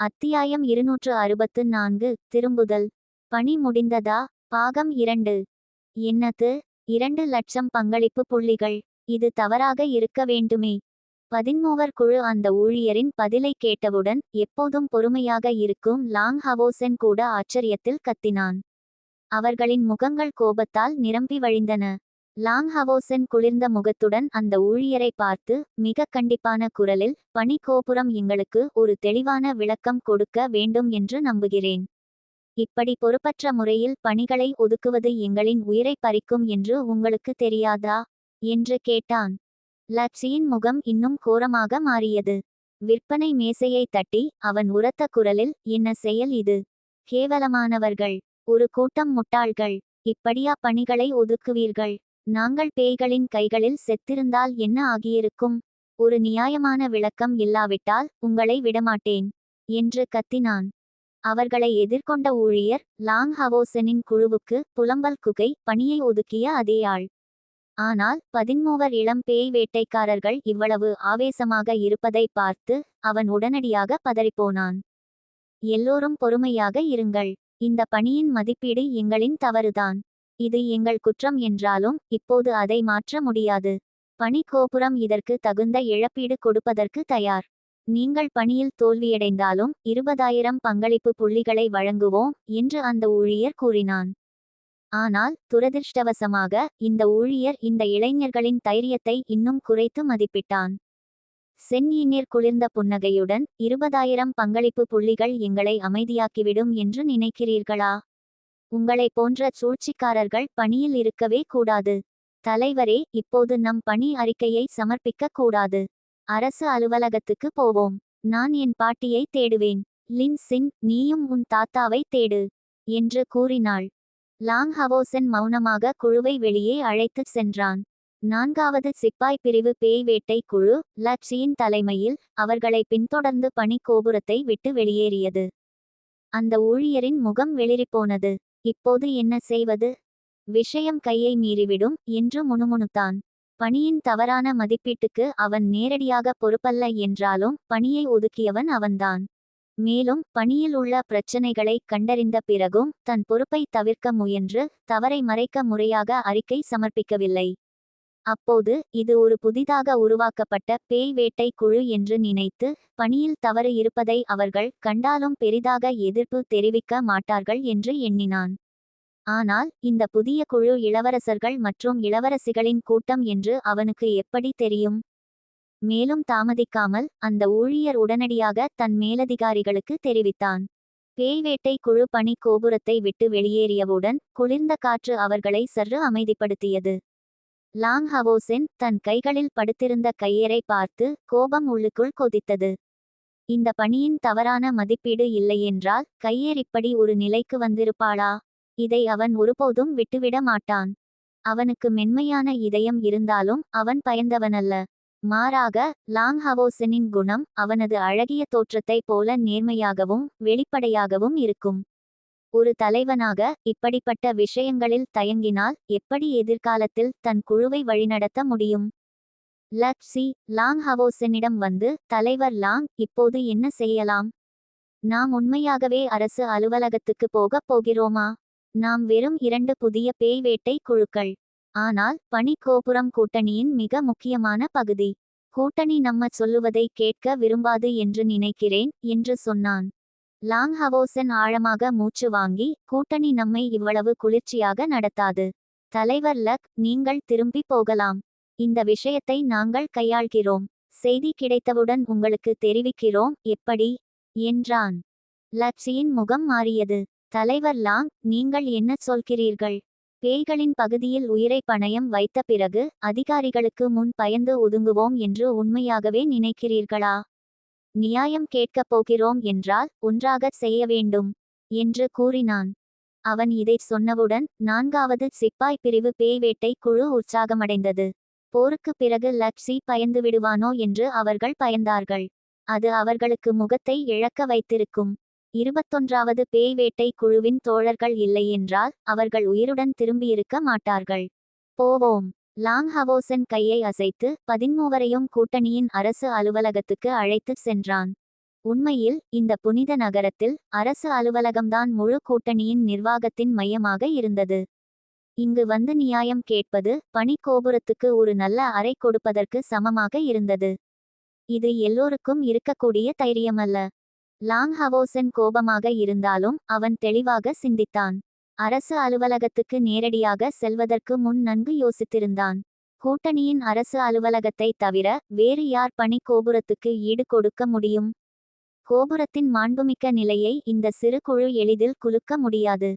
அத்தியாயம் இருநூற்று அறுபத்து நான்கு திரும்புதல். பணி முடிந்ததா? பாகம் இரண்டு. என்னது? இரண்டு லட்சம் பங்களிப்பு புள்ளிகள். இது தவறாக இருக்க வேண்டுமே. பதின்மூவர் குழு அந்த ஊழியரின் பதிலை கேட்டவுடன் எப்போதும் பொறுமையாக இருக்கும் லாங் ஹவோசென் கூட ஆச்சரியத்தில் கத்தினான். அவர்களின் முகங்கள் கோபத்தால் நிரம்பி வழிந்தன. லாங் ஹவோசென் குளிர்ந்த முகத்துடன் அந்த ஊழியரை பார்த்து மிக கண்டிப்பான குரலில் பணி கோபுரம் எங்களுக்கு ஒரு தெளிவான விளக்கம் கொடுக்க வேண்டும் என்று நம்புகிறேன். இப்படி பொறுப்பற்ற முறையில் பணிகளை ஒதுக்குவது எங்களின் உயிரை பறிக்கும் என்று உங்களுக்கு தெரியாதா என்று கேட்டான். லட்சியின் முகம் இன்னும் கோரமாக மாறியது. விற்பனை மேசையை தட்டி அவன் உரத்த குரலில் என்ன செயல் இது? கேவலமானவர்கள். ஒரு கூட்டம் முட்டாள்கள். இப்படியா பணிகளை ஒதுக்குவீர்கள்? நாங்கள் பேய்களின் கைகளில் செத்திருந்தால் என்ன ஆகியிருக்கும்? ஒரு நியாயமான விளக்கம் இல்லாவிட்டால் உங்களை விடமாட்டேன் என்று கத்தினான். அவர்களை எதிர்கொண்ட ஊழியர் லாங் ஹவோசனின் குழுவுக்கு புலம்பல் குகை பணியை ஒதுக்கிய அதே ஆள். ஆனால் பதின்மூவர் இளம் பேய் வேட்டைக்காரர்கள் இவ்வளவு ஆவேசமாக இருப்பதை பார்த்து அவன் உடனடியாக பதறிப்போனான். எல்லோரும் பொறுமையாக இருங்கள் இந்த பணியின் மதிப்பீடு எங்களின் தவறுதான். இது எங்கள் குற்றம் என்றாலும் இப்போது அதை மாற்ற முடியாது. பணி கோபுரம் இதற்கு தகுந்த இழப்பீடு கொடுப்பதற்கு தயார். நீங்கள் பணியில் தோல்வியடைந்தாலும் இருபதாயிரம் பங்களிப்பு புள்ளிகளை வழங்குவோம் என்று அந்த ஊழியர் கூறினான். ஆனால் துரதிர்ஷ்டவசமாக இந்த ஊழியர் இந்த இளைஞர்களின் தைரியத்தை இன்னும் குறைத்து மதிப்பிட்டான். சென்னியினர் குளிர்ந்த புன்னகையுடன் இருபதாயிரம் பங்களிப்பு புள்ளிகள் எங்களை அமைதியாக்கிவிடும் என்று நினைக்கிறீர்களா? உங்களை போன்ற சூழ்ச்சிக்காரர்கள் பணியில் இருக்கவே கூடாது. தலைவரே இப்போது நம் பணி அறிக்கையை சமர்ப்பிக்க கூடாது. அரசு அலுவலகத்துக்கு போவோம். நான் என் பாட்டியை தேடுவேன். லின் சின் நீயும் உன் தாத்தாவை தேடு என்று கூறினாள். லாங் ஹவோசன் மௌனமாக குழுவை வெளியே அழைத்துச் சென்றான். நான்காவது சிப்பாய் பிரிவு பேய் வேட்டை குழு லட்சியின் தலைமையில் அவர்களை பின்தொடர்ந்து பணி கோபுரத்தை விட்டு வெளியேறியது. அந்த ஊழியரின் முகம் வெளிரிப்போனது இப்போது என்ன செய்வது? விஷயம் கையை மீறிவிடும் என்று முணுமுணுத்தான். பணியின் தவறான மதிப்பீட்டுக்கு அவன் நேரடியாக பொறுப்பல்ல என்றாலும் பணியை ஒதுக்கியவன் அவன்தான். மேலும் பணியில் உள்ள பிரச்சனைகளை கண்டறிந்த பிறகும் தன் பொறுப்பை தவிர்க்க முயன்று தவறை மறைக்க முறையாக அறிக்கை சமர்ப்பிக்கவில்லை. அப்போது இது ஒரு புதிதாக உருவாக்கப்பட்ட பேய் வேட்டை குழு என்று நினைத்து பணியில் தவறு இருப்பதை அவர்கள் கண்டாலும் பெரிதாக எதிர்ப்பு தெரிவிக்க மாட்டார்கள் என்று எண்ணினான். ஆனால் இந்த புதிய குழு இளவரசர்கள் மற்றும் இளவரசிகளின் கூட்டம் என்று அவனுக்கு எப்படி தெரியும்? மேலும் தாமதிக்காமல் அந்த ஊழியர் உடனடியாக தன் மேலதிகாரிகளுக்கு தெரிவித்தான். பேய்வேட்டை குழு பணி கோபுரத்தை விட்டு வெளியேறியவுடன் குளிர்ந்த காற்று அவர்களை சற்று அமைதிப்படுத்தியது. லாங் ஹவோசென் தன் கைகளில் படுத்திருந்த கையரை பார்த்து கோபம் உள்ளுக்குள் கொதித்தது. இந்த பணியின் தவறான மதிப்பீடு இல்லையென்றால் கையேர் இப்படி ஒரு நிலைக்கு வந்திருப்பாளா? இதை அவன் ஒருபோதும் விட்டுவிட மாட்டான். அவனுக்கு மென்மையான இதயம் இருந்தாலும் அவன் பயந்தவனல்ல. மாறாக லாங் ஹவோசனின் குணம் அவனது அழகிய தோற்றத்தைப் போல நேர்மையாகவும் வெளிப்படையாகவும் இருக்கும். ஒரு தலைவனாக இப்படிப்பட்ட விஷயங்களில் தயங்கினால் எப்படி எதிர்காலத்தில் தன் குழுவை வழிநடத்த முடியும்? லக்ஸி லாங் ஹவோசனிடம் வந்து தலைவர் லாங் இப்போது என்ன செய்யலாம்? நாம் உண்மையாகவே அரசு அலுவலகத்துக்கு போகப் போகிறோமா? நாம் வெறும் இரண்டு புதிய பேய் வேட்டை குழுக்கள். ஆனால் பனி கோபுரம் கூட்டணியின் மிக முக்கியமான பகுதி. கூட்டணி நம்ம சொல்லுவதை கேட்க விரும்பாது என்று நினைக்கிறேன் என்று சொன்னான். லாங் ஹவோசன் ஆழமாக மூச்சு வாங்கி கூட்டணி நம்மை இவ்வளவு குளிர்ச்சியாக நடத்தாது. தலைவர் லக் நீங்கள் திரும்பி போகலாம். இந்த விஷயத்தை நாங்கள் கையாள்கிறோம். செய்தி கிடைத்தவுடன் உங்களுக்கு தெரிவிக்கிறோம். எப்படி? என்றான். லக்ஷியின் முகம் மாறியது. தலைவர் லாங் நீங்கள் என்ன சொல்கிறீர்கள்? பேய்களின் பகுதியில் உயிரை பணயம் வைத்த பிறகு அதிகாரிகளுக்கு முன் பயந்து ஒதுங்குவோம் என்று உண்மையாகவே நினைக்கிறீர்களா? நியாயம் கேட்கப் போகிறோம் என்றால் ஒன்றாகச் செய்ய வேண்டும் என்று கூறினான். அவன் இதைச் சொன்னவுடன் நான்காவது சிப்பாய் பிரிவு பேய்வேட்டை குழு உற்சாகமடைந்தது. போருக்கு பிறகு லக்ஷி பயந்து விடுவானோ என்று அவர்கள் பயந்தார்கள். அது அவர்களுக்கு முகத்தை இழக்க வைத்திருக்கும். இருபத்தொன்றாவது பேய்வேட்டை குழுவின் தோழர்கள் இல்லை என்றால் அவர்கள் உயிருடன் திரும்பியிருக்க மாட்டார்கள். போவோம். லாங் ஹவோசன் கையை அசைத்து பதின்மூவரையும் கூட்டணியின் அரசு அலுவலகத்துக்கு அழைத்துச் சென்றான். உண்மையில் இந்த புனித நகரத்தில் அரசு அலுவலகம்தான் முழு கூட்டணியின் நிர்வாகத்தின் மையமாக இருந்தது. இங்கு வந்து நியாயம் கேட்பது பணிக்கோபுரத்துக்கு ஒரு நல்ல அறை கொடுப்பதற்கு சமமாக இருந்தது. இது எல்லோருக்கும் இருக்கக்கூடிய தைரியமல்ல. லாங் ஹவோசன் கோபமாக இருந்தாலும் அவன் தெளிவாக சிந்தித்தான். அரசு அலுவலகத்துக்கு நேரடியாக செல்வதற்கு முன் நன்கு யோசித்திருந்தான். கூட்டணியின் அரசு அலுவலகத்தை தவிர வேறு யார் பணி கோபுரத்துக்கு ஈடு கொடுக்க முடியும்? கோபுரத்தின் மாண்புமிக்க நிலையை இந்த சிறு குழு எளிதில் குலுக்க முடியாது.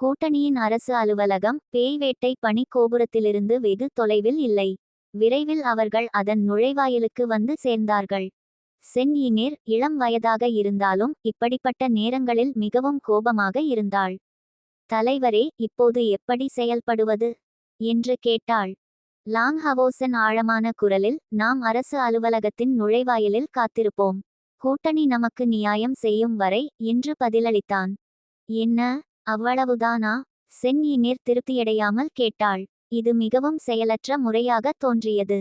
கூட்டணியின் அரசு அலுவலகம் பேய்வேட்டை பணி கோபுரத்திலிருந்து வெகு தொலைவில் இல்லை. விரைவில் அவர்கள் அதன் நுழைவாயிலுக்கு வந்து சேர்ந்தார்கள். சென் இனேர் இளம் வயதாக இருந்தாலும் இப்படிப்பட்ட நேரங்களில் மிகவும் கோபமாக இருந்தாள். தலைவரே இப்போது எப்படி செயல்படுவது? என்று கேட்டாள். லாங் ஹவோசன் ஆழமான குரலில் நாம் அரசு அலுவலகத்தின் நுழைவாயிலில் காத்திருப்போம். கூட்டணி நமக்கு நியாயம் செய்யும் வரை என்று பதிலளித்தான். என்ன? அவ்வளவுதானா? சென் இனிர் திருப்தியடையாமல் கேட்டாள். இது மிகவும் செயலற்ற முறையாக தோன்றியது.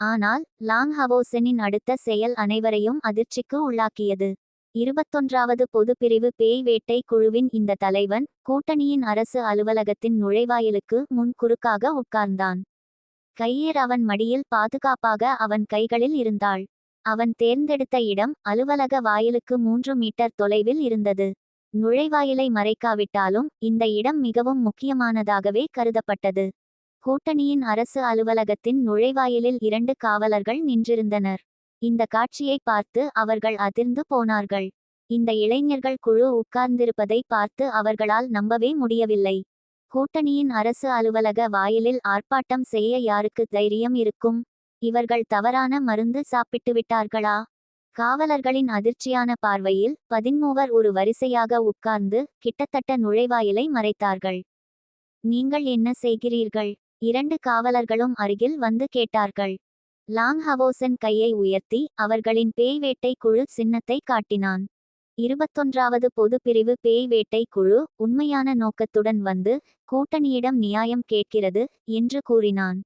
ஆனால் லாங் ஹவோசனின் அடுத்த செயல் அனைவரையும் அதிர்ச்சிக்கு உள்ளாக்கியது. இருபத்தொன்றாவது பொதுப்பிரிவு பேய் வேட்டை குழுவின் இந்த தலைவன் கூட்டணியின் அரசு அலுவலகத்தின் நுழைவாயிலுக்கு முன் குறுக்காக உட்கார்ந்தான். கையேர் அவன் மடியில் பாதுகாப்பாக அவன் கைகளில் இருந்தாள். அவன் தேர்ந்தெடுத்த இடம் அலுவலக வாயிலுக்கு மூன்று மீட்டர் தொலைவில் இருந்தது. நுழைவாயிலை மறைக்காவிட்டாலும் இந்த இடம் மிகவும் முக்கியமானதாகவே கருதப்பட்டது. கூட்டணியின் அரசு அலுவலகத்தின் நுழைவாயிலில் இரண்டு காவலர்கள் நின்றிருந்தனர். இந்த காட்சியை பார்த்து அவர்கள் அதிர்ந்து போனார்கள். இந்த இளைஞர்கள் குழு உட்கார்ந்திருப்பதை பார்த்து அவர்களால் நம்பவே முடியவில்லை. கூட்டணியின் அரசு அலுவலக வாயிலில் ஆர்ப்பாட்டம் செய்ய யாருக்கு தைரியம் இருக்கும்? இவர்கள் தவறான மருந்து சாப்பிட்டு விட்டார்களா காவலர்களின் அதிர்ச்சியான பார்வையில் பதின்மூவர் ஒரு வரிசையாக உட்கார்ந்து கிட்டத்தட்ட நுழைவாயிலை மறைத்தார்கள். நீங்கள் என்ன செய்கிறீர்கள்? இரண்டு காவலர்களும் அருகில் வந்து கேட்டார்கள். லாங் ஹவோசன் கையை உயர்த்தி அவர்களின் பேய் வேட்டை குழு சின்னத்தை காட்டினான். இருபத்தொன்றாவது பொதுப்பிரிவு பேய் வேட்டை குழு உண்மையான நோக்கத்துடன் வந்து கூட்டணியிடம் நியாயம் கேட்கிறது என்று கூறினான்.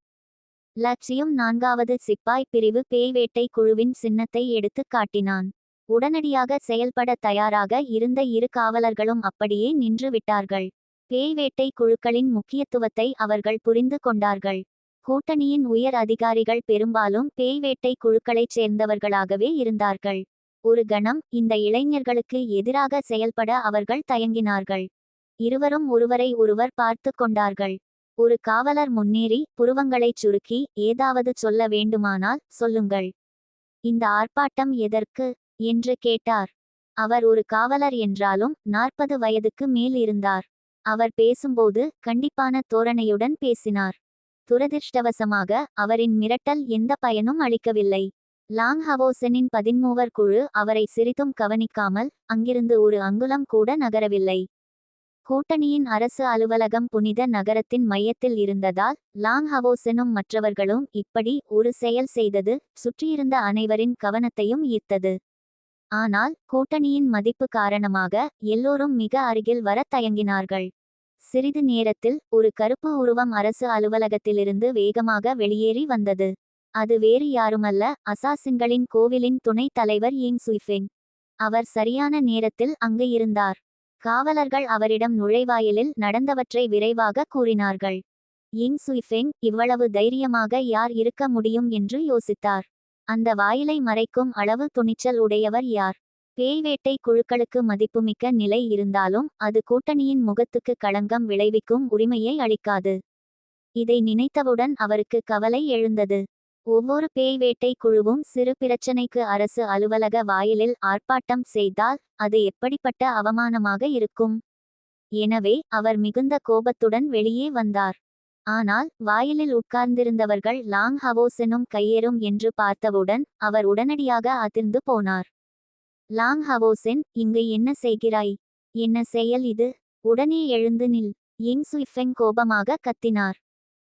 லட்சியம் நான்காவது சிப்பாய் பிரிவு பேய் வேட்டை குழுவின் சின்னத்தை எடுத்து காட்டினான். உடனடியாக செயல்பட தயாராக இருந்த இரு காவலர்களும் அப்படியே நின்று விட்டார்கள். பேய் வேட்டை குழுக்களின் முக்கியத்துவத்தை அவர்கள் புரிந்து கொண்டார்கள். கூட்டணியின் உயர் அதிகாரிகள் பெரும்பாலும் பேய் வேட்டை குழுக்களைச் சேர்ந்தவர்களாகவே இருந்தார்கள். ஒரு கணம் இந்த இளைஞர்களுக்கு எதிராக செயல்பட அவர்கள் தயங்கினார்கள். இருவரும் ஒருவரை ஒருவர் பார்த்து கொண்டார்கள். ஒரு காவலர் முன்னேறி புருவங்களைச் சுருக்கி ஏதாவது சொல்ல வேண்டுமானால் சொல்லுங்கள். இந்த ஆர்ப்பாட்டம் எதற்கு? என்று கேட்டார். அவர் ஒரு காவலர் என்றாலும் நாற்பது வயதுக்கு மேல் இருந்தார். அவர் பேசும்போது கண்டிப்பான தோரணையுடன் பேசினார். துரதிர்ஷ்டவசமாக அவரின் மிரட்டல் எந்த பயனும் அளிக்கவில்லை. லாங் ஹவோசனின் பதின்மூவர் குழு அவரை சிறிதும் கவனிக்காமல் அங்கிருந்து ஒரு அங்குலம் கூட நகரவில்லை. கூட்டணியின் அரசு அலுவலகம் புனித நகரத்தின் மையத்தில் இருந்ததால் லாங் ஹவோசனும் மற்றவர்களும் இப்படி ஒரு செயல் செய்தது சுற்றியிருந்த அனைவரின் கவனத்தையும் ஈர்த்தது. ஆனால் கூட்டணியின் மதிப்பு காரணமாக எல்லோரும் மிக அருகில் வர தயங்கினார்கள். சிறிது நேரத்தில் ஒரு கருப்பு உருவம் அரசு அலுவலகத்திலிருந்து வேகமாக வெளியேறி வந்தது. அது வேறு யாருமல்ல அசாசின்களின் கோவிலின் துணைத் தலைவர் யிங் சுய்ஃபெங். அவர் சரியான நேரத்தில் அங்கு இருந்தார். காவலர்கள் அவரிடம் நுழைவாயிலில் நடந்தவற்றை விரைவாக கூறினார்கள். யிங் சுய்ஃபெங் இவ்வளவு தைரியமாக யார் இருக்க முடியும் என்று யோசித்தார். அந்த வாயிலை மறைக்கும் அளவு துணிச்சல் உடையவர் யார்? பேய்வேட்டை குழுக்களுக்கு மதிப்புமிக்க நிலை இருந்தாலும் அது கூட்டணியின் முகத்துக்கு களங்கம் விளைவிக்கும் உரிமையை அளிக்காது. இதை நினைத்தவுடன் அவருக்கு கவலை எழுந்தது. ஒவ்வொரு பேய்வேட்டை குழுவும் சிறு பிரச்சனைக்கு அரசு அலுவலக வாயிலில் ஆர்ப்பாட்டம் செய்தால் அது எப்படிப்பட்ட அவமானமாக இருக்கும்? எனவே அவர் மிகுந்த கோபத்துடன் வெளியே வந்தார். ஆனால் வாயிலில் உட்கார்ந்திருந்தவர்கள் லாங் ஹவோசெனும் கையேறும் என்று பார்த்தவுடன் அவர் உடனடியாக அதிர்ந்து போனார். லாங் ஹவோசென் இங்கு என்ன செய்கிறாய்? என்ன செயல் இது? உடனே எழுந்து நில். யிங் சுய்ஃபெங் கோபமாக கத்தினார்.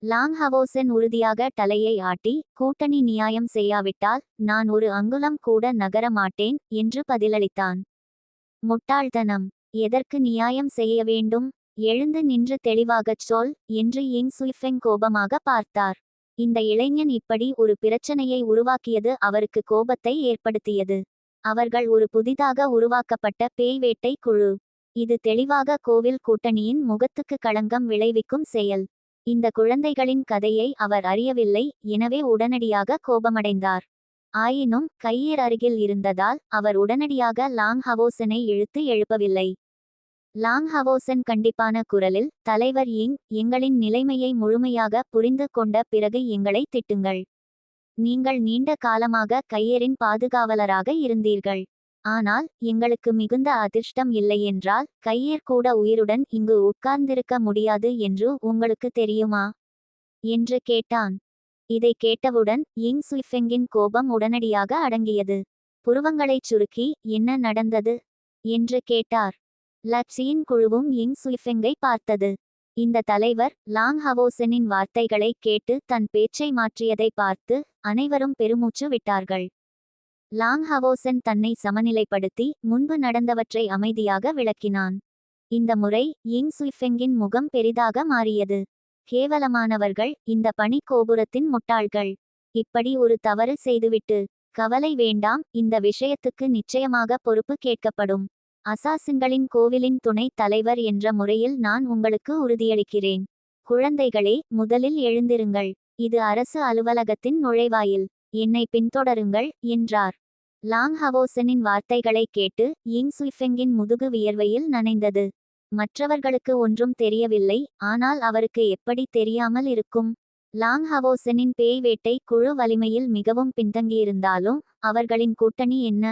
லாங் ஹவோசென் உறுதியாக தலையை ஆட்டி கூட்டணி நியாயம் செய்யாவிட்டால் நான் ஒரு அங்குலம் கூட நகர மாட்டேன் என்று பதிலளித்தான். முட்டாள்தனம். எதற்கு நியாயம் செய்ய வேண்டும்? எழுந்து நின்று தெளிவாகச் சொல் என்று யிங் சுய்ஃபெங் கோபமாக பார்த்தார். இந்த இளைஞன் இப்படி ஒரு பிரச்சனையை உருவாக்கியது அவருக்கு கோபத்தை ஏற்படுத்தியது. அவர்கள் ஒரு புதிதாக உருவாக்கப்பட்ட பேய் வேட்டை குழு. இது தெளிவாக கோவில் கூட்டணியின் முகத்துக்கு களங்கம் விளைவிக்கும் செயல். இந்த குழந்தைகளின் கதையை அவர் அறியவில்லை எனவே உடனடியாக கோபமடைந்தார். ஆயினும் கையீர் அருகில் இருந்ததால் அவர் உடனடியாக லாங் ஹவோசனை இழுத்து எழுப்பவில்லை. லாங் ஹவோசன் கண்டிப்பான குரலில் தலைவர் யிங் எங்களின் நிலைமையை முழுமையாக புரிந்து கொண்ட பிறகு எங்களை திட்டுங்கள். நீங்கள் நீண்ட காலமாக கையரின் பாதுகாவலராக இருந்தீர்கள். ஆனால் எங்களுக்கு மிகுந்த அதிர்ஷ்டம் இல்லையென்றால் கையர் கூட உயிருடன் இங்கு உட்கார்ந்திருக்க முடியாது என்று உங்களுக்கு தெரியுமா? என்று கேட்டான். இதை கேட்டவுடன் யிங் சுய்ஃபெங்கின் கோபம் உடனடியாக அடங்கியது. புருவங்களைச் சுருக்கி என்ன நடந்தது? என்று கேட்டார். லட்சியின் குழுவும் யிங் சுய்ஃபெங்கை பார்த்தது. இந்த தலைவர் லாங் ஹவோசனின் வார்த்தைகளை கேட்டு தன் பேச்சை மாற்றியதை பார்த்து அனைவரும் பெருமூச்சு விட்டார்கள். லாங் ஹவோசன் தன்னை சமநிலைப்படுத்தி முன்பு நடந்தவற்றை அமைதியாக விளக்கினான். இந்த முறை யிங் சுய்ஃபெங்கின் முகம் பெரிதாக மாறியது. கேவலமானவர்கள் இந்த பணி கோபுரத்தின் முட்டாள்கள். இப்படி ஒரு தவறு செய்துவிட்டு கவலை வேண்டாம் இந்த விஷயத்துக்கு நிச்சயமாக பொறுப்பு கேட்கப்படும். அசாசுங்களின் கோவிலின் துணைத் தலைவர் என்ற முறையில் நான் உங்களுக்கு உறுதியளிக்கிறேன். குழந்தைகளே முதலில் எழுந்திருங்கள். இது அரசு அலுவலகத்தின் நுழைவாயில். என்னை பின்தொடருங்கள் என்றார். லாங் ஹவோசனின் வார்த்தைகளைக் கேட்டு யிங் சுய்ஃபெங்கின் முதுகு வியர்வையில் நனைந்தது. மற்றவர்களுக்கு ஒன்றும் தெரியவில்லை ஆனால் அவருக்கு எப்படி தெரியாமல் இருக்கும்? லாங் ஹவோசனின் பேய் வேட்டை குழு வலிமையில் மிகவும் பின்தங்கியிருந்தாலும் அவர்களின் கூட்டணி என்ன?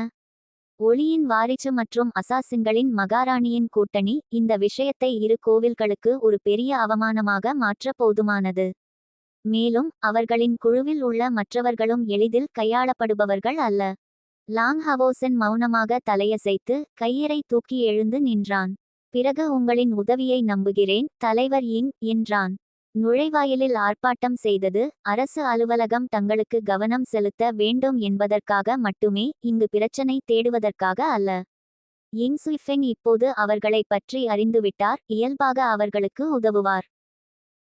ஒளியின் வாரிசு மற்றும் அசாசின்களின் மகாராணியின் கூட்டணி இந்த விஷயத்தை இரு கோவில்களுக்கு ஒரு பெரிய அவமானமாக மாற்ற போதுமானது. மேலும் அவர்களின் குழுவில் உள்ள மற்றவர்களும் எளிதில் கையாளப்படுபவர்கள் அல்ல. லாங் ஹவோசன் மௌனமாக தலையசைத்து கையரை தூக்கி எழுந்து நின்றான். பிறகு உங்களின் உதவியை நம்புகிறேன் தலைவர் இங் என்றான். நுழைவாயிலில் ஆர்ப்பாட்டம் செய்தது அரசு அலுவலகம் தங்களுக்கு கவனம் செலுத்த வேண்டும் என்பதற்காக மட்டுமே இங்கு பிரச்சனை தேடுவதற்காக அல்ல. யிங் இப்போது அவர்களை பற்றி அறிந்துவிட்டார் இயல்பாக அவர்களுக்கு உதவுவார்.